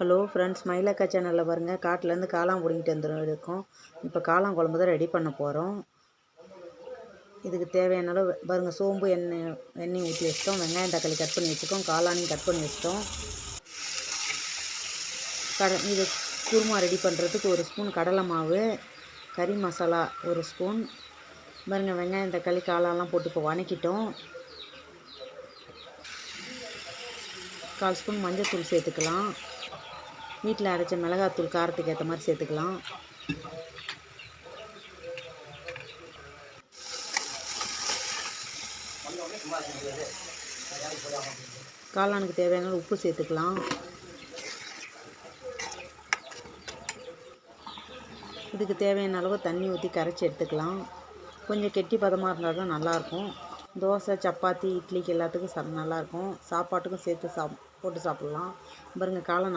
Hello friends மயிலக்கா சேனலில் பாருங்கள் காட்டிலேருந்து காளான் பிடிங்கிட்டு வந்துடும் இருக்கோம். இப்போ காளான் குழம்பு தான் ரெடி பண்ண போகிறோம் இதுக்கு தேவையான அளவு பாருங்கள் சோம்பு எண்ணெய் எண்ணெய் ஊற்றி வச்சிட்டோம். வெங்காயம் தக்காளி கட் பண்ணி வச்சுட்டோம். காளானையும் கட் பண்ணி வச்சிட்டோம். கட இது குருமா ரெடி பண்ணுறதுக்கு ஒரு ஸ்பூன் கடலை மாவு கறி மசாலா ஒரு ஸ்பூன் பாருங்கள் வெங்காயம் தக்காளி காளான்லாம் போட்டு இப்போ வணக்கிட்டோம். கால் ஸ்பூன் மஞ்சள் தூள் சேர்த்துக்கலாம். வீட்டில் அரைச்ச மிளகாத்தூள் காரத்துக்கு ஏற்ற மாதிரி சேர்த்துக்கலாம். காளானுக்கு தேவையான உப்பு சேர்த்துக்கலாம். இதுக்கு தேவையான அளவு தண்ணி ஊற்றி கரைச்சி எடுத்துக்கலாம். கொஞ்சம் கெட்டி பதமாக இருந்தால் தான் நல்லாயிருக்கும். தோசை சப்பாத்தி இட்லிக்கு எல்லாத்துக்கும் சா நல்லாயிருக்கும். சாப்பாட்டுக்கும் சேர்த்து சாப் போட்டு சாப்பிட்லாம். பாருங்கள் காளான்